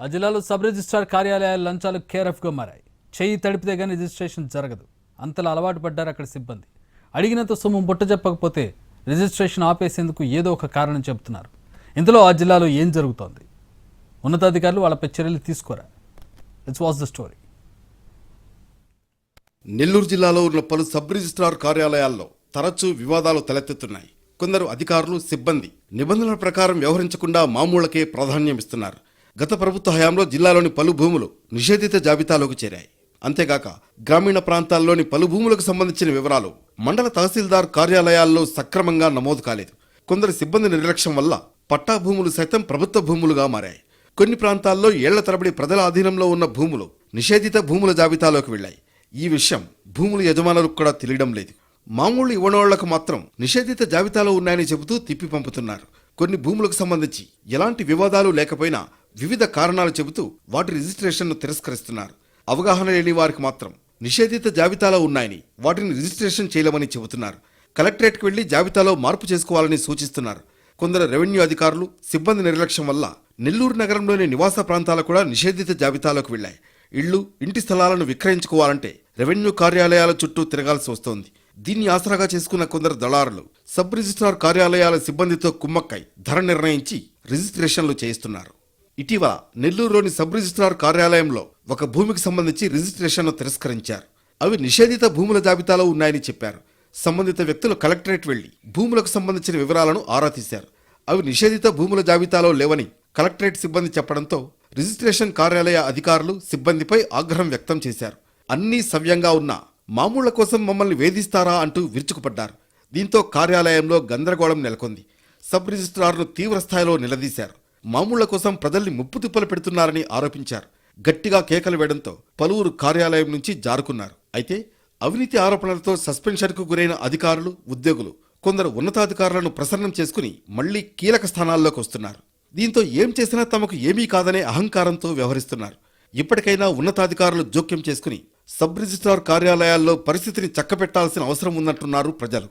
ఆ జిల్లాలో sub registrar కార్యాలయాలు లంచాలు కేరఫ్గా మారాయి. చెయ్యి తడిపితే కానీ రిజిస్ట్రేషన్ జరగదు. అంతలా అలవాటు పడ్డారు అక్కడ సిబ్బంది. అడిగినంత సొమ్ము బుట్ట చెప్పకపోతే రిజిస్ట్రేషన్ ఆపేసేందుకు ఏదో ఒక కారణం చెబుతున్నారు. ఇందులో ఆ జిల్లాలో ఏం జరుగుతోంది? ఉన్నతాధికారులు వాళ్ళపై చర్యలు తీసుకోరా? It's was the story Nellore జిల్లాలో ఉన్న పలు సబ్ రిజిస్ట్రార్ కార్యాలయాల్లో తరచూ వివాదాలు తలెత్తుతున్నాయి. కొందరు అధికారులు సిబ్బంది నిబంధనల ప్రకారం వ్యవహరించకుండా మామూళ్ళకే ప్రాధాన్యం ఇస్తున్నారు. గత ప్రభుత్వ హయాంలో జిల్లాలోని పలు భూములు నిషేధిత జాబితాలోకి చేరాయి. అంతేగాక గ్రామీణ ప్రాంతాల్లోని పలు భూములకు సంబంధించిన వివరాలు మండల తహసీల్దార్ కార్యాలయాల్లో సక్రమంగా నమోదు కాలేదు. కొందరు సిబ్బంది నిర్లక్ష్యం వల్ల పట్టా భూములు సైతం ప్రభుత్వ భూములుగా మారాయి. కొన్ని ప్రాంతాల్లో ఏళ్ళ తరబడి ప్రజల అధీనంలో ఉన్న భూములు నిషేధిత భూముల జాబితాలోకి వెళ్ళాయి. ఈ విషయం భూముల యజమానులకు కూడా తెలియడం లేదు. మామూలు ఇవ్వనోళ్ళకు మాత్రం నిషేధిత జాబితాలో ఉన్నాయని చెబుతూ తిప్పి పంపుతున్నారు. కొన్ని భూములకు సంబంధించి ఎలాంటి వివాదాలు లేకపోయినా వివిధ కారణాలు చెబుతూ వాటి రిజిస్ట్రేషన్ను తిరస్కరిస్తున్నారు. అవగాహన లేని వారికి మాత్రం నిషేధిత జాబితాలో ఉన్నాయని వాటిని రిజిస్ట్రేషన్ చేయలేమని చెబుతున్నారు. కలెక్టరేట్కి వెళ్ళి జాబితాలో మార్పు చేసుకోవాలని సూచిస్తున్నారు. కొందరు రెవెన్యూ అధికారులు సిబ్బంది నిర్లక్ష్యం వల్ల నెల్లూరు నగరంలోని నివాస ప్రాంతాలు కూడా నిషేధిత జాబితాలోకి వెళ్ళాయి ఇళ్ళు ఇంటి స్థలాలను విక్రయించుకోవాలంటే రెవెన్యూ కార్యాలయాల చుట్టూ తిరగాల్సి వస్తోంది. దీన్ని ఆసరాగా చేసుకున్న కొందరు దళారులు సబ్ రిజిస్ట్రార్ కార్యాలయాల సిబ్బందితో కుమ్మక్కై ధర నిర్ణయించి రిజిస్ట్రేషన్లు చేయిస్తున్నారు. ఇటీవల నెల్లూరులోని సబ్ రిజిస్ట్రార్ కార్యాలయంలో ఒక భూమికి సంబంధించి రిజిస్ట్రేషన్ను తిరస్కరించారు. అవి నిషేధిత భూముల జాబితాలో ఉన్నాయని చెప్పారు. సంబంధిత వ్యక్తులు కలెక్టరేట్ వెళ్ళి భూములకు సంబంధించిన వివరాలను ఆరా తీశారు. అవి నిషేధిత భూముల జాబితాలో లేవని కలెక్టరేట్ సిబ్బంది చెప్పడంతో రిజిస్ట్రేషన్ కార్యాలయ అధికారులు సిబ్బందిపై ఆగ్రహం వ్యక్తం చేశారు. అన్నీ సవ్యంగా ఉన్నా మామూళ్ళ కోసం మమ్మల్ని వేధిస్తారా అంటూ విరుచుకుపడ్డారు. దీంతో కార్యాలయంలో గందరగోళం నెలకొంది. సబ్ రిజిస్ట్రార్ను తీవ్రస్థాయిలో నిలదీశారు. మామూళ్ళ కోసం ప్రజల్ని ముప్పు తిప్పలు పెడుతున్నారని ఆరోపించారు. గట్టిగా కేకలు వేయడంతో పలువురు కార్యాలయం నుంచి జారుకున్నారు. అయితే అవినీతి ఆరోపణలతో సస్పెన్షన్కు గురైన అధికారులు ఉద్యోగులు కొందరు ఉన్నతాధికారులను ప్రసన్నం చేసుకుని మళ్ళీ కీలక స్థానాల్లోకి వస్తున్నారు. దీంతో ఏం చేసినా తమకు ఏమీ కాదనే అహంకారంతో వ్యవహరిస్తున్నారు. ఇప్పటికైనా ఉన్నతాధికారులు జోక్యం చేసుకుని సబ్ రిజిస్ట్రార్ కార్యాలయాల్లో పరిస్థితిని చక్కబెట్టాల్సిన అవసరం ఉందంటున్నారు ప్రజలు.